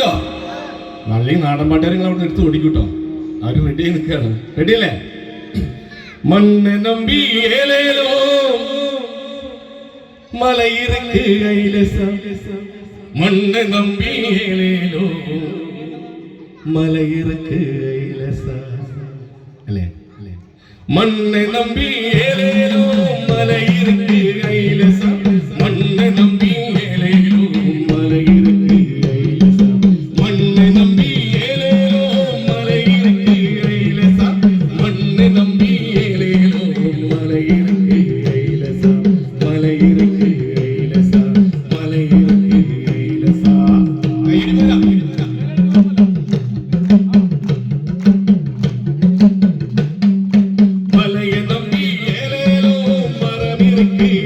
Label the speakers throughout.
Speaker 1: കേട്ടോ നല്ല നാടൻ പാട്ടുകാരങ്ങൾ അവിടെ എടുത്ത് ഓടിക്കൂട്ടോ. അവർ റെഡി ആയി നിൽക്കുകയാണ്. റെഡി അല്ലേ? മണ്ണ് നമ്പി ഏലേലോ. നമ്പി ഏലേലോ. മലയിറക്ക് അല്ലേ? മണ്ണ് നമ്പി ഏലേലോ. നമ്പി Thank.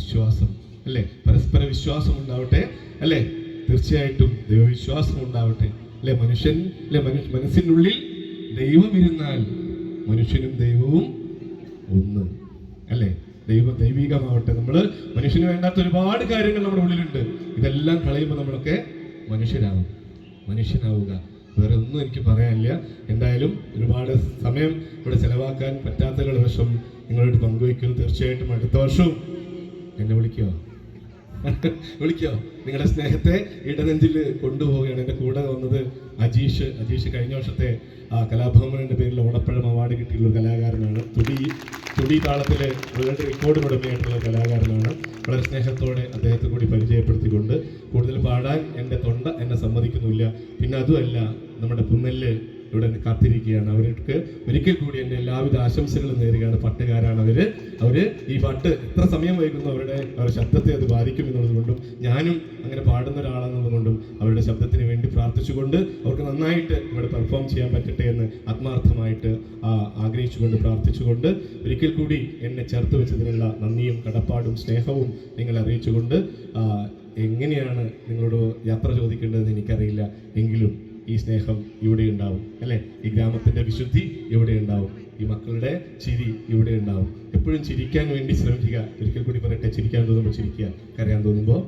Speaker 1: വിശ്വാസം അല്ലേ? പരസ്പര വിശ്വാസം ഉണ്ടാവട്ടെ അല്ലേ? തീർച്ചയായിട്ടും ദൈവവിശ്വാസം ഉണ്ടാവട്ടെ. അല്ലെ മനുഷ്യൻ അല്ലെ മനു മനസ്സിനുള്ളിൽ ദൈവം ഇരുന്നാൽ മനുഷ്യനും ദൈവവും ഒന്ന് അല്ലേ? ദൈവ ദൈവികമാവട്ടെ. നമ്മൾ മനുഷ്യന് വേണ്ടാത്ത ഒരുപാട് കാര്യങ്ങൾ നമ്മുടെ ഉള്ളിലുണ്ട്. ഇതെല്ലാം കളയുമ്പോൾ നമ്മളൊക്കെ മനുഷ്യരാകും മനുഷ്യനാവുക. വേറെ ഒന്നും എനിക്ക് പറയാനില്ല. എന്തായാലും ഒരുപാട് സമയം ഇവിടെ ചെലവാക്കാൻ പറ്റാത്തതിലുള്ള വശം നിങ്ങളോട് പങ്കുവയ്ക്കുന്നു. തീർച്ചയായിട്ടും അടുത്ത വർഷവും എന്നെ വിളിക്കോ? വിളിക്കോ? നിങ്ങളുടെ സ്നേഹത്തെ ഇടനെഞ്ചിൽ കൊണ്ടുപോവുകയാണ്. എന്റെ കൂടെ വന്നത് അജീഷ്. അജീഷ് കഴിഞ്ഞ വർഷത്തെ ആ കലാഭവനിന്റെ പേരിൽ ഓടപ്പഴം അവാർഡ് കിട്ടിയിട്ടുള്ള കലാകാരനാണ്. തുടി തുടി താളത്തിലെ വേൾഡ് റെക്കോർഡ് ഉടമയായിട്ടുള്ള കലാകാരനാണ്. വളരെ സ്നേഹത്തോടെ അദ്ദേഹത്തെ കൂടി പരിചയപ്പെടുത്തിക്കൊണ്ട് കൂടുതൽ പാടാൻ എന്റെ തൊണ്ട എന്നെ സമ്മതിക്കുന്നില്ല പിന്നെ അതുമല്ല നമ്മുടെ പുന്നല്ല് ഇവിടെ കാത്തിരിക്കുകയാണ്. അവർക്ക് ഒരിക്കൽ കൂടി എന്റെ എല്ലാവിധ ആശംസകളും നേരുകയാണ്. പട്ടുകാരാണ് അവർ. അവർ ഈ പട്ട് എത്ര സമയം വൈകുന്നു അവരുടെ അവരുടെ ശബ്ദത്തെ അത് ബാധിക്കും എന്നുള്ളത് കൊണ്ടും ഞാനും അങ്ങനെ പാടുന്ന ഒരാളെന്നുള്ളത് കൊണ്ടും അവരുടെ ശബ്ദത്തിന് വേണ്ടി പ്രാർത്ഥിച്ചുകൊണ്ട് അവർക്ക് നന്നായിട്ട് ഇവിടെ പെർഫോം ചെയ്യാൻ പറ്റട്ടെ എന്ന് ആത്മാർത്ഥമായിട്ട് ആഗ്രഹിച്ചുകൊണ്ട് പ്രാർത്ഥിച്ചുകൊണ്ട് ഒരിക്കൽ കൂടി എന്നെ ചേർത്ത് വെച്ചതിനുള്ള നന്ദിയും കടപ്പാടും സ്നേഹവും നിങ്ങൾ അറിയിച്ചുകൊണ്ട് എങ്ങനെയാണ് നിങ്ങളോട് യാത്ര ചോദിക്കേണ്ടതെന്ന് എനിക്കറിയില്ല. എങ്കിലും ഈ സ്നേഹം ഇവിടെ ഉണ്ടാവും അല്ലെ? ഈ ഗ്രാമത്തിന്റെ വിശുദ്ധി ഇവിടെ ഉണ്ടാവും ഈ മക്കളുടെ ചിരി ഇവിടെ ഉണ്ടാവും. എപ്പോഴും ചിരിക്കാൻ വേണ്ടി ശ്രമിക്കുക. ഒരിക്കൽ കൂടി പറയട്ടെ ചിരിക്കാൻ തോന്നുമ്പോൾ ചിരിക്കുക. കരയാൻ തോന്നുമ്പോൾ